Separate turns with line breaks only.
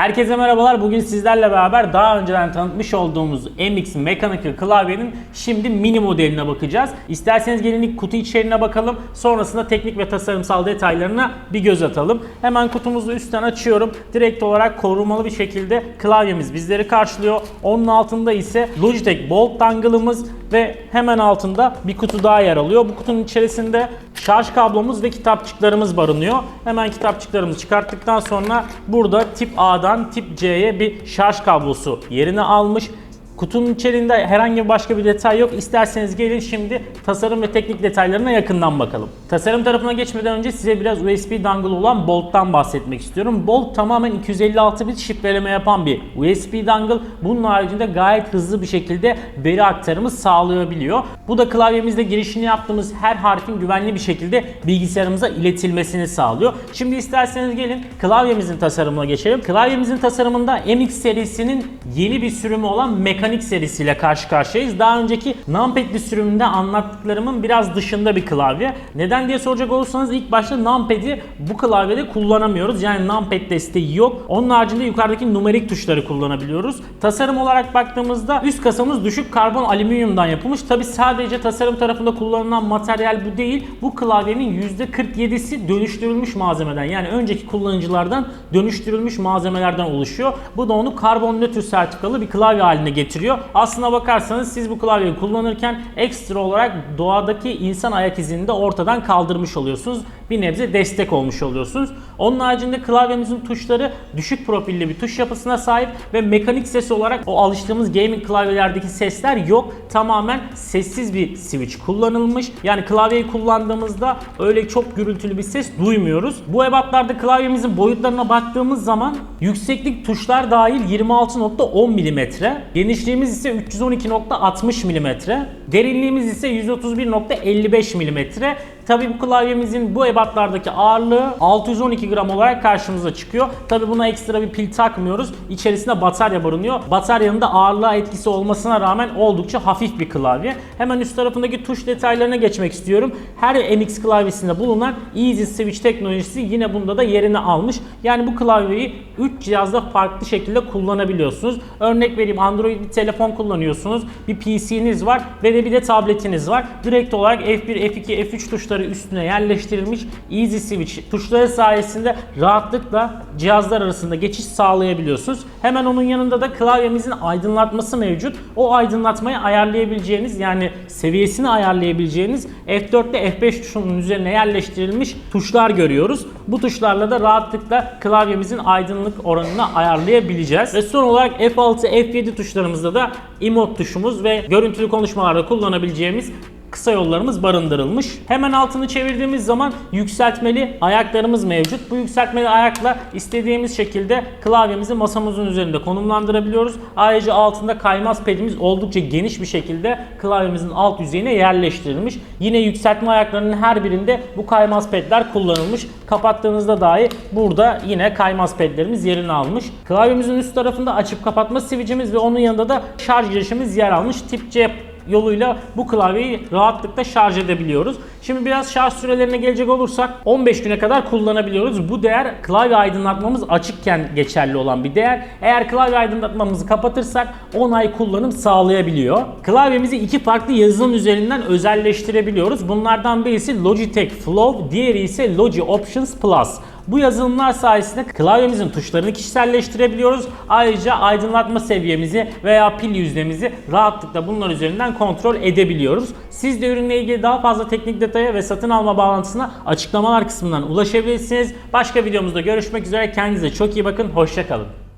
Herkese merhabalar. Bugün sizlerle beraber daha önceden tanıtmış olduğumuz MX Mechanical klavyenin şimdi mini modeline bakacağız. İsterseniz gelin ilk kutu içeriğine bakalım. Sonrasında teknik ve tasarımsal detaylarına bir göz atalım. Hemen kutumuzu üstten açıyorum. Direkt olarak korumalı bir şekilde klavyemiz bizleri karşılıyor. Onun altında ise Logitech Bolt dongle'ımız ve hemen altında bir kutu daha yer alıyor. Bu kutunun içerisinde şarj kablomuz ve kitapçıklarımız barınıyor. Hemen kitapçıklarımızı çıkarttıktan sonra burada tip A'dan tip C'ye bir şarj kablosu yerini almış. Kutunun içerisinde herhangi başka bir detay yok. İsterseniz gelin şimdi tasarım ve teknik detaylarına yakından bakalım. Tasarım tarafına geçmeden önce size biraz USB dongle olan Bolt'tan bahsetmek istiyorum. Bolt tamamen 256 bit şifreleme yapan bir USB dongle. Bunun haricinde gayet hızlı bir şekilde veri aktarımı sağlayabiliyor. Bu da klavyemizde girişini yaptığımız her harfin güvenli bir şekilde bilgisayarımıza iletilmesini sağlıyor. Şimdi isterseniz gelin klavyemizin tasarımına geçelim. Klavyemizin tasarımında MX serisinin yeni bir sürümü olan mekanik serisiyle karşı karşıyayız. Daha önceki Numpad'li sürümünde anlattıklarımın biraz dışında bir klavye. Neden diye soracak olursanız ilk başta Numpad'i bu klavyede kullanamıyoruz. Yani Numpad desteği yok. Onun haricinde yukarıdaki numerik tuşları kullanabiliyoruz. Tasarım olarak baktığımızda üst kasamız düşük karbon alüminyumdan yapılmış. Tabi sadece tasarım tarafında kullanılan materyal bu değil. Bu klavyenin %47'si dönüştürülmüş malzemeden yani önceki kullanıcılardan dönüştürülmüş malzemelerden oluşuyor. Bu da onu karbon nötr sertifikalı bir klavye haline getiriyor. Aslına bakarsanız siz bu klavyeyi kullanırken ekstra olarak doğadaki insan ayak izini de ortadan kaldırmış oluyorsunuz. Bir nebze destek olmuş oluyorsunuz. Onun haricinde klavyemizin tuşları düşük profilli bir tuş yapısına sahip ve mekanik ses olarak o alıştığımız gaming klavyelerdeki sesler yok. Tamamen sessiz bir switch kullanılmış. Yani klavyeyi kullandığımızda öyle çok gürültülü bir ses duymuyoruz. Bu ebatlarda klavyemizin boyutlarına baktığımız zaman yükseklik tuşlar dahil 26.10 mm, genişliğimiz ise 312.60 mm, derinliğimiz ise 131.55 mm. Tabi bu klavyemizin bu ebatlardaki ağırlığı 612 gram olarak karşımıza çıkıyor. Tabi buna ekstra bir pil takmıyoruz. İçerisinde batarya barınıyor. Bataryanın da ağırlığa etkisi olmasına rağmen oldukça hafif bir klavye. Hemen üst tarafındaki tuş detaylarına geçmek istiyorum. Her MX klavyesinde bulunan Easy Switch teknolojisi yine bunda da yerini almış. Yani bu klavyeyi 3 cihazda farklı şekilde kullanabiliyorsunuz. Örnek vereyim Android bir telefon kullanıyorsunuz. Bir PC'niz var ve de bir de tabletiniz var. Direkt olarak F1, F2, F3 tuşları üstüne yerleştirilmiş Easy Switch tuşları sayesinde rahatlıkla cihazlar arasında geçiş sağlayabiliyorsunuz. Hemen onun yanında da klavyemizin aydınlatması mevcut. O aydınlatmayı ayarlayabileceğiniz yani seviyesini ayarlayabileceğiniz F4 ile F5 tuşunun üzerine yerleştirilmiş tuşlar görüyoruz. Bu tuşlarla da rahatlıkla klavyemizin aydınlık oranını ayarlayabileceğiz. Ve son olarak F6, F7 tuşlarımızda da emote tuşumuz ve görüntülü konuşmalarda kullanabileceğimiz kısa yollarımız barındırılmış. Hemen altını çevirdiğimiz zaman yükseltmeli ayaklarımız mevcut. Bu yükseltmeli ayakla istediğimiz şekilde klavyemizi masamızın üzerinde konumlandırabiliyoruz. Ayrıca altında kaymaz pedimiz oldukça geniş bir şekilde klavyemizin alt yüzeyine yerleştirilmiş. Yine yükseltme ayaklarının her birinde bu kaymaz pedler kullanılmış. Kapattığınızda dahi burada yine kaymaz pedlerimiz yerini almış. Klavyemizin üst tarafında açıp kapatma switch'imiz ve onun yanında da şarj girişimiz yer almış. Tip C yoluyla bu klavyeyi rahatlıkla şarj edebiliyoruz. Şimdi biraz şarj sürelerine gelecek olursak 15 güne kadar kullanabiliyoruz. Bu değer klavye aydınlatmamız açıkken geçerli olan bir değer. Eğer klavye aydınlatmamızı kapatırsak 10 ay kullanım sağlayabiliyor. Klavyemizi iki farklı yazılım üzerinden özelleştirebiliyoruz. Bunlardan birisi Logitech Flow, diğeri ise Logi Options Plus. Bu yazılımlar sayesinde klavyemizin tuşlarını kişiselleştirebiliyoruz. Ayrıca aydınlatma seviyemizi veya pil yüzdemizi rahatlıkla bunlar üzerinden kontrol edebiliyoruz. Siz de ürünle ilgili daha fazla teknik detaya ve satın alma bağlantısına açıklamalar kısmından ulaşabilirsiniz. Başka videomuzda görüşmek üzere. Kendinize çok iyi bakın. Hoşçakalın.